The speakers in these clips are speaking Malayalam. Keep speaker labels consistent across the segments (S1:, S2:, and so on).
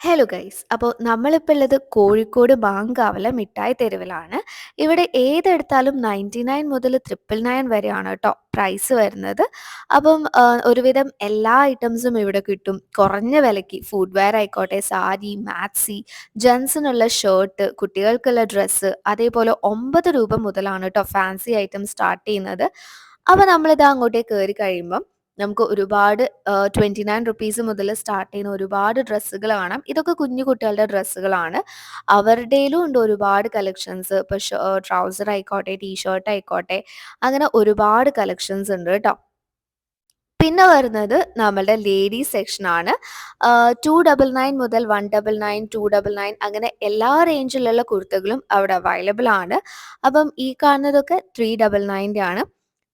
S1: ഹലോ ഗൈസ് അപ്പോൾ നമ്മളിപ്പോൾ ഉള്ളത് കോഴിക്കോട് മാങ്കാവല മിഠായി തെരുവിലാണ്. ഇവിടെ ഏതെടുത്താലും നയന്റി നയൻ മുതൽ ട്രിപ്പിൾ നയൻ വരെയാണ് കേട്ടോ പ്രൈസ് വരുന്നത്. അപ്പം ഒരുവിധം എല്ലാ ഐറ്റംസും ഇവിടെ കിട്ടും. കുറഞ്ഞ വിലയ്ക്ക് ഫുഡ് വെയർ ആയിക്കോട്ടെ സാരി മാക്സി ജെൻസിനുള്ള ഷർട്ട് കുട്ടികൾക്കുള്ള ഡ്രസ്സ് അതേപോലെ ഒമ്പത് രൂപ മുതലാണ് കേട്ടോ ഫാൻസി ഐറ്റം സ്റ്റാർട്ട് ചെയ്യുന്നത്. അപ്പോൾ നമ്മളിത് അങ്ങോട്ടേക്ക് കയറി കഴിയുമ്പം നമുക്ക് ഒരുപാട് ട്വന്റി നയൻ റുപ്പീസ് മുതൽ സ്റ്റാർട്ട് ചെയ്യുന്ന ഒരുപാട് ഡ്രസ്സുകൾ കാണാം. ഇതൊക്കെ കുഞ്ഞു കുട്ടികളുടെ ഡ്രസ്സുകളാണ്. അവരുടെയിലും ഉണ്ട് ഒരുപാട് കളക്ഷൻസ് ഇപ്പോൾ ട്രൗസർ ആയിക്കോട്ടെ ടീഷർട്ട് ആയിക്കോട്ടെ അങ്ങനെ ഒരുപാട് കളക്ഷൻസ് ഉണ്ട് കേട്ടോ. പിന്നെ വരുന്നത് നമ്മളുടെ ലേഡീസ് സെക്ഷനാണ് ടു ഡബിൾ നയൻ മുതൽ one double nine two double nine അങ്ങനെ എല്ലാ റേഞ്ചിലുള്ള കുർത്തകളും അവിടെ അവൈലബിൾ ആണ്. അപ്പം ഈ കാണുന്നതൊക്കെ ത്രീ ഡബിൾ നയന്റെ ആണ്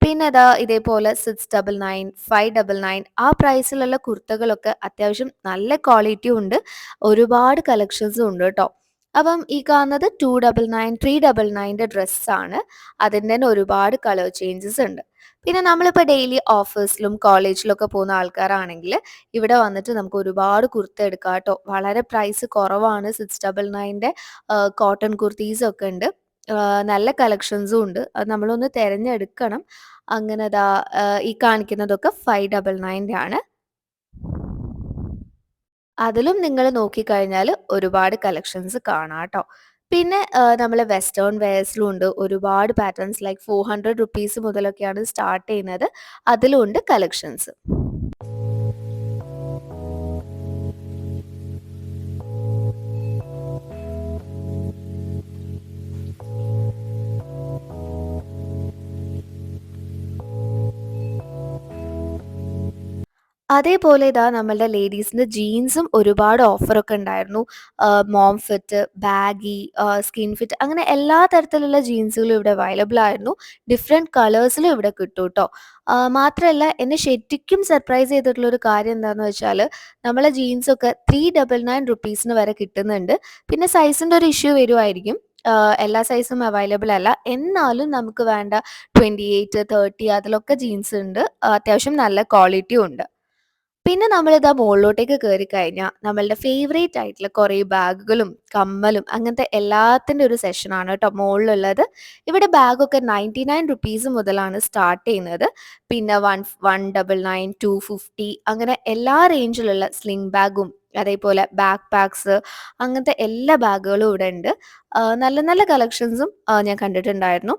S1: പിന്നെ അതാ ഇതേപോലെ six double nine five double nine ആ പ്രൈസിലുള്ള കുർത്തകളൊക്കെ അത്യാവശ്യം നല്ല ക്വാളിറ്റി ഉണ്ട്. ഒരുപാട് കളക്ഷൻസും ഉണ്ട് കേട്ടോ. അപ്പം ഈ കാണുന്നത് two double nine three double നയന്റെ ഡ്രസ്സാണ് അതിന്റെ തന്നെ ഒരുപാട് കളർ ചേഞ്ചസ് ഉണ്ട്. പിന്നെ നമ്മളിപ്പോൾ ഡെയിലി ഓഫീസിലും കോളേജിലൊക്കെ പോകുന്ന ആൾക്കാരാണെങ്കിൽ ഇവിടെ വന്നിട്ട് നമുക്ക് ഒരുപാട് കുർത്ത എടുക്കാം കേട്ടോ. വളരെ പ്രൈസ് കുറവാണ് സിക്സ് ഡബിൾ നയന്റെ കോട്ടൺ കുർത്തീസൊക്കെ ഉണ്ട്. നല്ല കളക്ഷൻസും ഉണ്ട്. അത് നമ്മളൊന്ന് തിരഞ്ഞെടുക്കണം. അങ്ങനെ ദാ ഈ കാണിക്കുന്നതൊക്കെ ഫൈവ് ഡബിൾ നയന്റെ ആണ്. അതിലും നിങ്ങൾ നോക്കിക്കഴിഞ്ഞാൽ ഒരുപാട് കളക്ഷൻസ് കാണാം കേട്ടോ പിന്നെ നമ്മൾ വെസ്റ്റേൺ വെയർസിലും ഉണ്ട്. ഒരുപാട് patterns like four hundred rupees മുതലൊക്കെയാണ് start ചെയ്യുന്നത്. അതിലും ഉണ്ട് കളക്ഷൻസ് അതേപോലെ ഇതാ നമ്മളുടെ ലേഡീസിന്റെ ജീൻസും ഒരുപാട് ഓഫറൊക്കെ ഉണ്ടായിരുന്നു. Mom fit baggy skin fit അങ്ങനെ എല്ലാ തരത്തിലുള്ള ജീൻസുകളും ഇവിടെ അവൈലബിൾ ആയിരുന്നു. ഡിഫറെന്റ് കളേഴ്സിലും ഇവിടെ കിട്ടും കേട്ടോ മാത്രമല്ല എന്നെ ശരിക്കും സർപ്രൈസ് ചെയ്തിട്ടുള്ള ഒരു കാര്യം എന്താണെന്ന് വെച്ചാൽ നമ്മളെ ജീൻസൊക്കെ ത്രീ ഡബിൾ നയൻ റുപ്പീസിന് വരെ കിട്ടുന്നുണ്ട്. പിന്നെ സൈസിന്റെ ഒരു ഇഷ്യൂ വരുമായിരിക്കും എല്ലാ സൈസും അവൈലബിൾ അല്ല. എന്നാലും നമുക്ക് വേണ്ട ട്വന്റി എയ്റ്റ് തേർട്ടി അതിലൊക്കെ ജീൻസ് ഉണ്ട്. അത്യാവശ്യം നല്ല ക്വാളിറ്റിയും ഉണ്ട്. പിന്നെ നമ്മളിതാ മുകളിലോട്ടേക്ക് കയറി കഴിഞ്ഞാൽ നമ്മളുടെ ഫേവറേറ്റ് ആയിട്ടുള്ള കുറേ ബാഗുകളും കമ്മലും അങ്ങനത്തെ എല്ലാത്തിന്റെ ഒരു സെഷനാണ് കേട്ടോ മുകളിലുള്ളത് ഇവിടെ ബാഗൊക്കെ നയന്റി നയൻ റുപ്പീസ് മുതലാണ് സ്റ്റാർട്ട് ചെയ്യുന്നത്. പിന്നെ one one double nine two fifty അങ്ങനെ എല്ലാ റേഞ്ചിലുള്ള സ്ലിംഗ് ബാഗും അതേപോലെ ബാക്ക് പാക്സ് അങ്ങനത്തെ എല്ലാ ബാഗുകളും ഇവിടെ ഉണ്ട് നല്ല നല്ല കളക്ഷൻസും ഞാൻ കണ്ടിട്ടുണ്ടായിരുന്നു.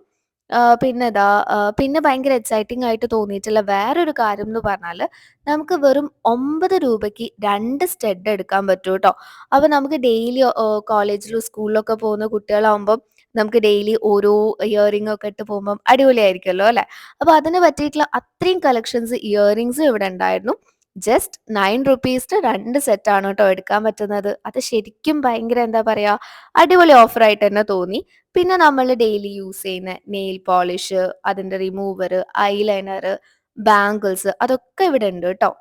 S1: ആ, പിന്നെ ദാ ആ, പിന്നെ ഭയങ്കര എക്സൈറ്റിംഗ് ആയിട്ട് തോന്നിയിട്ടുള്ള വേറൊരു കാര്യം എന്ന് പറഞ്ഞാൽ നമുക്ക് വെറും ഒമ്പത് രൂപയ്ക്ക് രണ്ട് സ്റ്റഡ് എടുക്കാൻ പറ്റും കേട്ടോ അപ്പോൾ നമുക്ക് ഡെയിലി കോളേജിലും സ്കൂളിലൊക്കെ പോകുന്ന കുട്ടികളാകുമ്പം നമുക്ക് ഡെയിലി ഓരോ ഇയറിംഗ് ഒക്കെ ഇട്ട് പോകുമ്പം അടിപൊളിയായിരിക്കുമല്ലോ അല്ലേ? അപ്പോൾ അതിന് പറ്റിയിട്ടുള്ള അത്രയും കളക്ഷൻസ് ഇയറിംഗ്സും ഇവിടെ ഉണ്ടായിരുന്നു. ജസ്റ്റ് നയൻ റുപ്പീസിന് രണ്ട് സെറ്റാണ് കേട്ടോ എടുക്കാൻ പറ്റുന്നത്. അത് ശരിക്കും ഭയങ്കര എന്താ പറയുക അടിപൊളി ഓഫറായിട്ട് തന്നെ തോന്നി. പിന്നെ നമ്മൾ ഡെയിലി യൂസ് ചെയ്യുന്ന നെയിൽ പോളിഷ് അതിന്റെ റിമൂവർ ഐലൈനർ ബാങ്കിൾസ് അതൊക്കെ ഇവിടെ ഉണ്ട് കേട്ടോ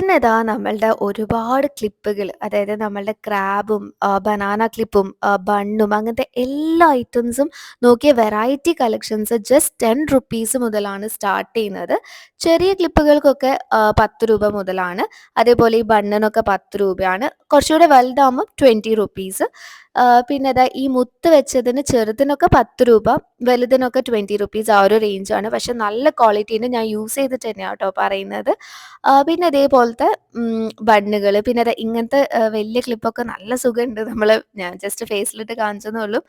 S1: പിന്നെ ഇതാ നമ്മളുടെ ഒരുപാട് ക്ലിപ്പുകൾ അതായത് നമ്മളുടെ ക്രാബും ബനാന ക്ലിപ്പും ബണ്ണും അങ്ങനത്തെ എല്ലാ ഐറ്റംസും നോക്കിയ variety collections just ten rupees മുതലാണ് സ്റ്റാർട്ട് ചെയ്യുന്നത്. ചെറിയ ക്ലിപ്പുകൾക്കൊക്കെ പത്ത് രൂപ മുതലാണ്. അതേപോലെ ഈ ബണ്ണിനൊക്കെ പത്ത് രൂപയാണ്. കുറച്ചുകൂടെ വലുതാകുമ്പോൾ ട്വന്റി റുപ്പീസ് പിന്നെ അതാ ഈ മുത്ത് വെച്ചതിന് ചെറുതിനൊക്കെ പത്ത് രൂപ വലുതിനൊക്കെ ട്വന്റി റുപ്പീസ് ആ ഒരു റേഞ്ചാണ് പക്ഷെ നല്ല ക്വാളിറ്റീന്റെ ഞാൻ യൂസ് ചെയ്തിട്ട് തന്നെയാണ് കേട്ടോ പറയുന്നത്. പിന്നെ അതേപോലത്തെ ബണ്ണുകൾ പിന്നെ അതെ ഇങ്ങനത്തെ വലിയ ക്ലിപ്പൊക്കെ നല്ല സുഖമുണ്ട് നമ്മൾ ഞാൻ ജസ്റ്റ് ഫേസിലിട്ട് കാണിച്ചെന്നേ ഉള്ളൂ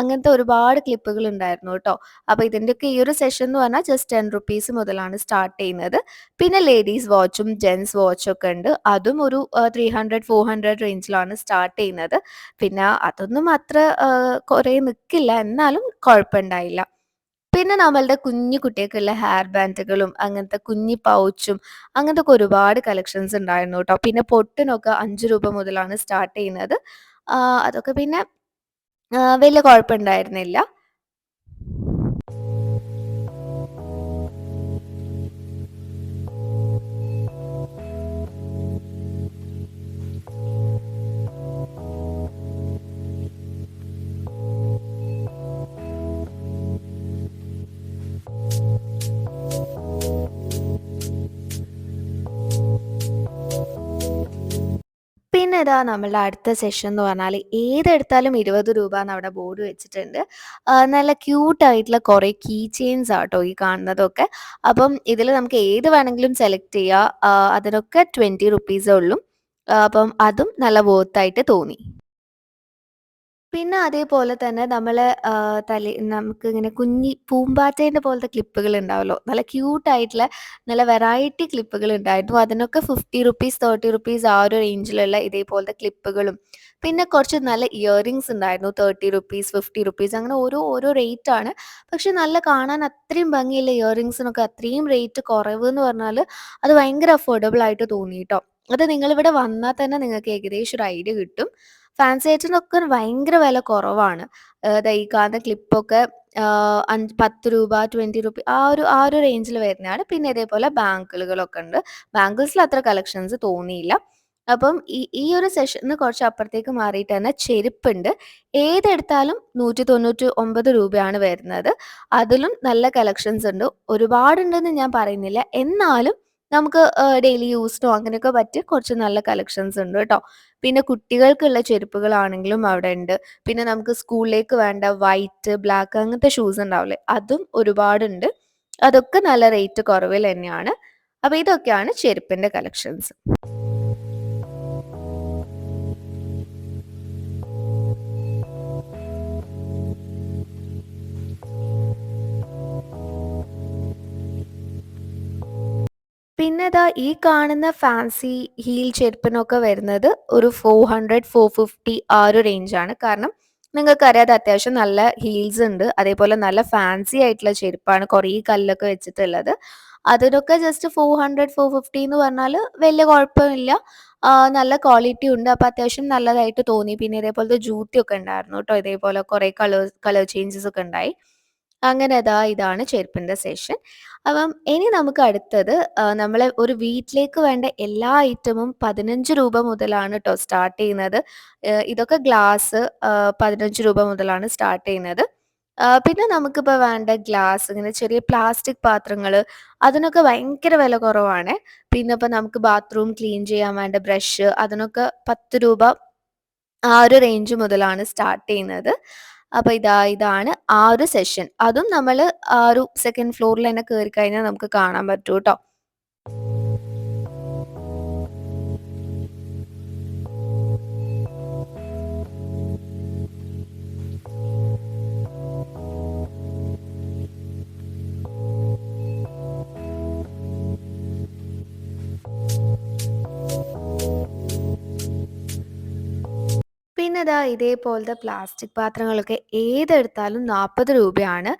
S1: അങ്ങനത്തെ ഒരുപാട് ക്ലിപ്പുകൾ ഉണ്ടായിരുന്നു കേട്ടോ. അപ്പോൾ ഇതിന്റെയൊക്കെ ഈ ഒരു സെഷൻ എന്ന് പറഞ്ഞാൽ ജസ്റ്റ് ടെൻ റുപ്പീസ് മുതലാണ് സ്റ്റാർട്ട് ചെയ്യുന്നത്. പിന്നെ ലേഡീസ് വാച്ചും ജെൻസ് വാച്ചും ഒക്കെ ഉണ്ട്. അതും ഒരു ത്രീ ഹൺഡ്രഡ് ഫോർ ഹൺഡ്രഡ് റേഞ്ചിലാണ് സ്റ്റാർട്ട് ചെയ്യുന്നത്. പിന്നെ അതൊന്നും അത്ര കുറേ നിൽക്കില്ല എന്നാലും കുഴപ്പമുണ്ടായില്ല പിന്നെ നമ്മളുടെ കുഞ്ഞു കുട്ടികൾക്കുള്ള ഹെയർ ബാൻഡുകളും അങ്ങനത്തെ കുഞ്ഞി പൗച്ചും അങ്ങനത്തെ ഒക്കെ ഒരുപാട് കളക്ഷൻസ് ഉണ്ടായിരുന്നു കേട്ടോ. പിന്നെ പൊട്ടിനൊക്കെ അഞ്ച് രൂപ മുതലാണ് സ്റ്റാർട്ട് ചെയ്യുന്നത്. അതൊക്കെ പിന്നെ വലിയ കുഴപ്പമുണ്ടായിരുന്നില്ല. ഇതാ നമ്മളുടെ അടുത്ത സെഷൻ എന്ന് പറഞ്ഞാൽ ഏതെടുത്താലും ഇരുപത് രൂപ എന്ന് അവിടെ ബോർഡ് വെച്ചിട്ടുണ്ട്. നല്ല ക്യൂട്ടായിട്ടുള്ള കുറേ കീ ചെയിൻസ് ആട്ടോ ഈ കാണുന്നതൊക്കെ. അപ്പം ഇതിൽ നമുക്ക് ഏത് വേണമെങ്കിലും സെലക്ട് ചെയ്യാം. ആഹ് അതിനൊക്കെ ₹20 ഉള്ളൂ. ആഹ് അപ്പം അതും നല്ല വർത്ത് തോന്നി. പിന്നെ അതേപോലെ തന്നെ നമ്മൾ ആഹ് തലേ നമുക്കിങ്ങനെ കുഞ്ഞി പൂമ്പാറ്റേന്റെ പോലത്തെ ക്ലിപ്പുകൾ ഉണ്ടാവല്ലോ. നല്ല ക്യൂട്ടായിട്ടുള്ള നല്ല വെറൈറ്റി ക്ലിപ്പുകൾ ഉണ്ടായിരുന്നു. അതിനൊക്കെ ₹50, ₹30 ആ ഒരു റേഞ്ചിലുള്ള ഇതേപോലത്തെ ക്ലിപ്പുകളും, പിന്നെ കുറച്ച് നല്ല ഇയറിംഗ്സ് ഉണ്ടായിരുന്നു. ₹30, ₹50 അങ്ങനെ ഓരോ ഓരോ റേറ്റ് ആണ്. പക്ഷെ നല്ല കാണാൻ അത്രയും ഭംഗിയുള്ള ഇയറിംഗ്സിനൊക്കെ അത്രയും റേറ്റ് കുറവ് എന്ന് പറഞ്ഞാൽ അത് ഭയങ്കര അഫോർഡബിൾ ആയിട്ട് തോന്നിയിട്ടോ അത് നിങ്ങളിവിടെ വന്നാൽ തന്നെ നിങ്ങൾക്ക് ഏകദേശം ഒരു ഐഡിയ കിട്ടും. ഫാൻസി ഐറ്റത്തിനൊക്കെ ഭയങ്കര വില കുറവാണ്. ദൈകാന്ത ക്ലിപ്പൊക്കെ അഞ്ച് ₹10, ₹20 ആ ഒരു ആ ഒരു റേഞ്ചിൽ വരുന്നതാണ്. പിന്നെ ഇതേപോലെ ബാംഗിളുകളൊക്കെ ഉണ്ട്. ബാംഗിൾസിൽ അത്ര കളക്ഷൻസ് തോന്നിയില്ല. അപ്പം ഈ ഈ ഒരു സെഷൻ കുറച്ച് അപ്പുറത്തേക്ക് മാറിയിട്ട് തന്നെ ചെരുപ്പുണ്ട്. ഏതെടുത്താലും 199 രൂപയാണ് വരുന്നത്. അതിലും നല്ല കളക്ഷൻസ് ഉണ്ട്. ഒരുപാടുണ്ടെന്ന് ഞാൻ പറയുന്നില്ല. എന്നാലും നമുക്ക് ഡെയിലി യൂസിനോ അങ്ങനെയൊക്കെ പറ്റിയ കുറച്ച് നല്ല കളക്ഷൻസ് ഉണ്ട് കേട്ടോ പിന്നെ കുട്ടികൾക്കുള്ള ചെരുപ്പുകളാണെങ്കിലും അവിടെ ഉണ്ട്. പിന്നെ നമുക്ക് സ്കൂളിലേക്ക് വേണ്ട വൈറ്റ്, ബ്ലാക്ക് അങ്ങനത്തെ ഷൂസ് ഉണ്ടാവില്ലേ അതും ഒരുപാടുണ്ട്. അതൊക്കെ നല്ല റേറ്റ് കുറവിൽ തന്നെയാണ്. അപ്പൊ ഇതൊക്കെയാണ് ചെരുപ്പിന്റെ കളക്ഷൻസ്. പിന്നെ ഇതാ ഈ കാണുന്ന ഫാൻസി ഹീൽ ചെരുപ്പിനൊക്കെ വരുന്നത് ഒരു 400, 450 ആ ഒരു റേഞ്ചാണ്. കാരണം നിങ്ങൾക്ക് അത് അത്യാവശ്യം നല്ല ഹീൽസ് ഉണ്ട്. അതേപോലെ നല്ല ഫാൻസി ആയിട്ടുള്ള ചെരുപ്പാണ്. കുറേ കല്ലൊക്കെ വെച്ചിട്ടുള്ളത്. അതിനൊക്കെ ജസ്റ്റ് 400, 450 എന്ന് പറഞ്ഞാൽ വലിയ കുഴപ്പമില്ല. നല്ല ക്വാളിറ്റി ഉണ്ട്. അപ്പോൾ അത്യാവശ്യം നല്ലതായിട്ട് തോന്നി. പിന്നെ ഇതേപോലത്തെ ജൂത്തിയൊക്കെ ഉണ്ടായിരുന്നു കേട്ടോ ഇതേപോലെ കുറേ കളേഴ്സ് കളർ ചേഞ്ചസ് ഒക്കെ ഉണ്ടായി. അങ്ങനെ അതാ ഇതാണ് ചെരുപ്പിന്റെ സെഷൻ. അപ്പം ഇനി നമുക്ക് അടുത്തത് നമ്മളെ ഒരു വീട്ടിലേക്ക് വേണ്ട എല്ലാ ഐറ്റമും ₹15 മുതലാണ് കേട്ടോ സ്റ്റാർട്ട് ചെയ്യുന്നത്. ഇതൊക്കെ ഗ്ലാസ് പതിനഞ്ച് രൂപ മുതലാണ് സ്റ്റാർട്ട് ചെയ്യുന്നത്. പിന്നെ നമുക്കിപ്പോൾ വേണ്ട ഗ്ലാസ് ഇങ്ങനെ ചെറിയ പ്ലാസ്റ്റിക് പാത്രങ്ങൾ അതിനൊക്കെ ഭയങ്കര വില കുറവാണ് പിന്നെ ഇപ്പം നമുക്ക് ബാത്റൂം ക്ലീൻ ചെയ്യാൻ വേണ്ട ബ്രഷ് അതിനൊക്കെ ₹10 ആ ഒരു റേഞ്ച് മുതലാണ് സ്റ്റാർട്ട് ചെയ്യുന്നത്. അപ്പൊ ഇതാ ഇതാണ് ആ ഒരു സെഷൻ. അതും നമ്മൾ ആ ഒരു സെക്കൻഡ് ഫ്ലോറിൽ തന്നെ കയറി കഴിഞ്ഞാൽ നമുക്ക് കാണാൻ പറ്റൂ ട്ടോ. ദാ ഇതേപോലത്തെ പ്ലാസ്റ്റിക് പാത്രങ്ങളൊക്കെ ഏതെടുത്താലും നാൽപ്പത് രൂപയാണ്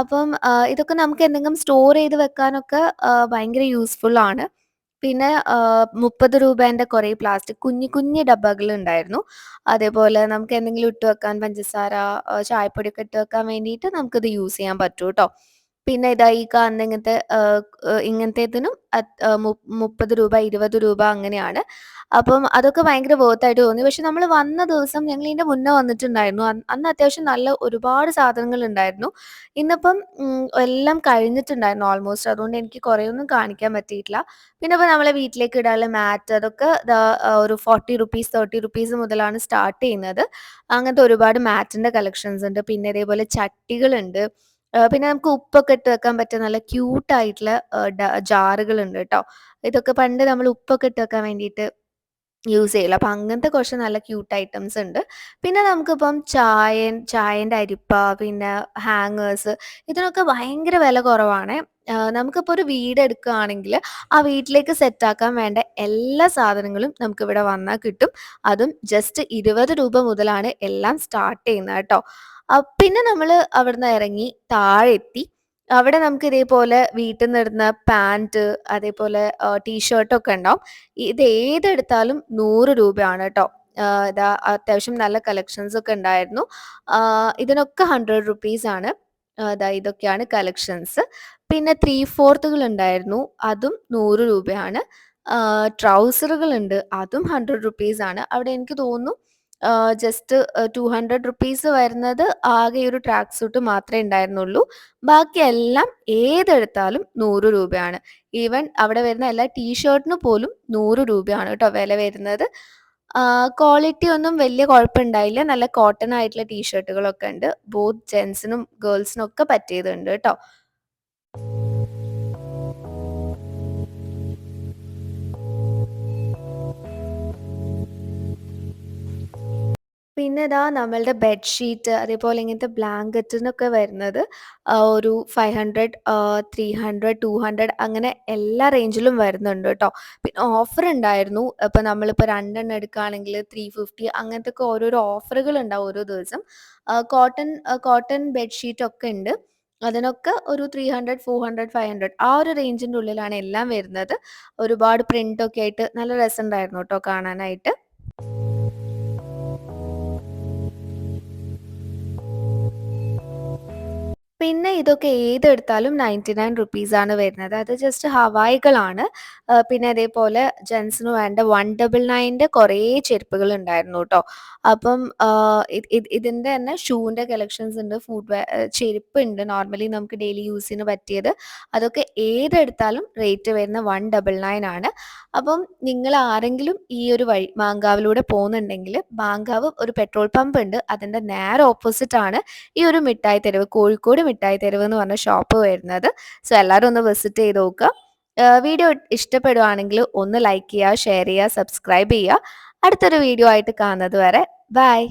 S1: അപ്പം ഇതൊക്കെ നമുക്ക് എന്തെങ്കിലും സ്റ്റോർ ചെയ്ത് വെക്കാനൊക്കെ ഭയങ്കര യൂസ്ഫുൾ ആണ്. പിന്നെ മുപ്പത് രൂപേന്റെ കുറേ പ്ലാസ്റ്റിക് കുഞ്ഞു കുഞ്ഞു ഡബ്ബകൾ ഉണ്ടായിരുന്നു. അതേപോലെ നമുക്ക് എന്തെങ്കിലും ഇട്ട് വെക്കാൻ പഞ്ചസാര, ചായപ്പൊടിയൊക്കെ ഇട്ട് വെക്കാൻ വേണ്ടിയിട്ട് നമുക്കിത് യൂസ് ചെയ്യാൻ പറ്റും കേട്ടോ പിന്നെ ഇതാ ഈ കാണുന്ന ഇങ്ങനത്തെ ഇങ്ങനത്തേതിനും മുപ്പത് രൂപ ഇരുപത് രൂപ അങ്ങനെയാണ്. അപ്പം അതൊക്കെ ഭയങ്കര വേർത്തായിട്ട് തോന്നി. പക്ഷെ നമ്മൾ വന്ന ദിവസം ഞങ്ങൾ ഇതിന്റെ മുന്നേ വന്നിട്ടുണ്ടായിരുന്നു. അന്ന് അത്യാവശ്യം നല്ല ഒരുപാട് സാധനങ്ങൾ ഉണ്ടായിരുന്നു. ഇന്നിപ്പം എല്ലാം കഴിഞ്ഞിട്ടുണ്ടായിരുന്നു ഓൾമോസ്റ്റ്. അതുകൊണ്ട് എനിക്ക് കുറേയൊന്നും കാണിക്കാൻ പറ്റിയിട്ടില്ല. പിന്നെ നമ്മളെ വീട്ടിലേക്ക് ഇടാനുള്ള മാറ്റ് അതൊക്കെ ഒരു ഫോർട്ടി റുപ്പീസ് തേർട്ടി റുപ്പീസ് മുതലാണ് സ്റ്റാർട്ട് ചെയ്യുന്നത്. അങ്ങനത്തെ ഒരുപാട് മാറ്റിന്റെ കളക്ഷൻസ് ഉണ്ട്. പിന്നെ ഇതേപോലെ ചട്ടികളുണ്ട്. പിന്നെ നമുക്ക് ഉപ്പൊക്കെ ഇട്ട് വെക്കാൻ പറ്റിയ നല്ല ക്യൂട്ടായിട്ടുള്ള കേട്ടോ ജാറുകൾ ഉണ്ട് ട്ടോ. ഇതൊക്കെ പണ്ട് നമ്മൾ ഉപ്പൊക്കെ ഇട്ട് വെക്കാൻ വേണ്ടിയിട്ട് യൂസ് ചെയ്യില്ല അപ്പം അങ്ങനത്തെ കുറച്ച് നല്ല ക്യൂട്ട് ഐറ്റംസ് ഉണ്ട്. പിന്നെ നമുക്കിപ്പം ചായ ചായന്റെ അരിപ്പ, പിന്നെ ഹാങ്ങേഴ്സ് ഇതിനൊക്കെ ഭയങ്കര വില കുറവാണ് നമുക്കിപ്പോൾ നമുക്കിപ്പോ ഒരു വീട് എടുക്കുകയാണെങ്കിൽ ആ വീട്ടിലേക്ക് സെറ്റാക്കാൻ വേണ്ട എല്ലാ സാധനങ്ങളും നമുക്കിവിടെ വന്നാൽ കിട്ടും. അതും ജസ്റ്റ് ₹20 മുതലാണ് എല്ലാം സ്റ്റാർട്ട് ചെയ്യുന്നത് കേട്ടോ പിന്നെ നമ്മൾ അവിടുന്ന് ഇറങ്ങി താഴെ എത്തി. അവിടെ നമുക്ക് ഇതേപോലെ വീട്ടിൽ ഇടുന്ന പാന്റ് അതേപോലെ ടീഷർട്ട് ഒക്കെ ഷർട്ടൊക്കെ ഉണ്ടാവും. ഇത് ഏതെടുത്താലും ₹100 ആണ് ട്ടോ. ആഹ് ഇതാ അത്യാവശ്യം നല്ല കളക്ഷൻസ് ഒക്കെ ഉണ്ടായിരുന്നു. ഇതിനൊക്കെ ഹൺഡ്രഡ് റുപ്പീസ് ആണ്. അതാ ഇതൊക്കെയാണ് കളക്ഷൻസ്. പിന്നെ ത്രീ ഫോർത്തുകൾ ഉണ്ടായിരുന്നു. അതും നൂറ് രൂപയാണ് ട്രൗസറുകൾ ഉണ്ട്. അതും ₹100 ആണ്. അവിടെ എനിക്ക് തോന്നുന്നു ജസ്റ്റ് ₹200 വരുന്നത് ആകെ ഒരു ട്രാക്ക് സൂട്ട് മാത്രമേ ഉണ്ടായിരുന്നുള്ളൂ. ബാക്കിയെല്ലാം ഏതെടുത്താലും നൂറ് രൂപയാണ് ഈവൻ അവിടെ വരുന്ന എല്ലാ ടീഷർട്ടിനു പോലും നൂറ് രൂപയാണ് കേട്ടോ വില വരുന്നത്. ക്വാളിറ്റി ഒന്നും വലിയ കുഴപ്പമുണ്ടായില്ല. നല്ല കോട്ടൺ ആയിട്ടുള്ള ടീഷർട്ടുകളൊക്കെ ഉണ്ട്. ബോത്ത് ജെൻസിനും ഗേൾസിനും ഒക്കെ പറ്റിയതുണ്ട് ട്ടോ. പിന്നെ ഇതാ നമ്മളുടെ ബെഡ്ഷീറ്റ് അതേപോലെ ഇങ്ങനത്തെ ബ്ലാങ്കറ്റിനൊക്കെ വരുന്നത് ആഹ് ഒരു 500 ആഹ് 300, 200 അങ്ങനെ എല്ലാ റേഞ്ചിലും വരുന്നുണ്ട് ട്ടോ. പിന്നെ ഓഫർ ഉണ്ടായിരുന്നു. ഇപ്പൊ നമ്മളിപ്പോ 2 എണ്ണം ഫിഫ്റ്റി 350 അങ്ങനത്തൊക്കെ ഓരോരോ ഓഫറുകൾ ഉണ്ടാവും ഓരോ ദിവസം. കോട്ടൺ കോട്ടൺ ബെഡ്ഷീറ്റ് ഒക്കെ ഉണ്ട്. അതിനൊക്കെ ഒരു 300, 400, 500 ആ ഒരു റേഞ്ചിന്റെ ഉള്ളിലാണ് എല്ലാം വരുന്നത്. ഒരുപാട് പ്രിന്റ് ഒക്കെ ആയിട്ട് നല്ല രസമുണ്ടായിരുന്നു ട്ടോ കാണാനായിട്ട്. പിന്നെ ഇതൊക്കെ ഏതെടുത്താലും 99 റുപ്പീസാണ് വരുന്നത്. അത് ജസ്റ്റ് ഹവായികളാണ്. പിന്നെ അതേപോലെ ജെൻസിന് വേണ്ട 199ന്റെ കുറേ ചെരുപ്പുകൾ ഉണ്ടായിരുന്നു കേട്ടോ അപ്പം ആഹ് ഇത് ഇത് ഇതിന്റെ തന്നെ ഷൂവിന്റെ കളക്ഷൻസ് ഉണ്ട്. ഫുഡ് ചെരുപ്പ് ഉണ്ട് നോർമലി നമുക്ക് ഡെയിലി യൂസിന് പറ്റിയത്. അതൊക്കെ ഏതെടുത്താലും റേറ്റ് വരുന്ന വൺ ഡബിൾ നയൻ ആണ്. അപ്പം നിങ്ങൾ ആരെങ്കിലും ഈ ഒരു വഴി മാങ്കാവിലൂടെ പോകുന്നുണ്ടെങ്കിൽ മാങ്കാവ് ഒരു പെട്രോൾ പമ്പ് ഉണ്ട്. അതിന്റെ നേരെ ഓപ്പോസിറ്റ് ആണ് ഈ ഒരു മിഠായി തെരുവ്. കോഴിക്കോട് മിഠായി തെരുവ് എന്ന് പറഞ്ഞ ഷോപ്പ് വരുന്നത്. സോ എല്ലാവരും ഒന്ന് വിസിറ്റ് ചെയ്ത് നോക്കുക. വീഡിയോ ഇഷ്ടപ്പെടുവാണെങ്കിൽ ഒന്ന് ലൈക്ക് ചെയ്യുക, ഷെയർ ചെയ്യുക, സബ്സ്ക്രൈബ് ചെയ്യുക. അടുത്തൊരു വീഡിയോ ആയിട്ട് കാണുന്നത് വരെ ബൈ.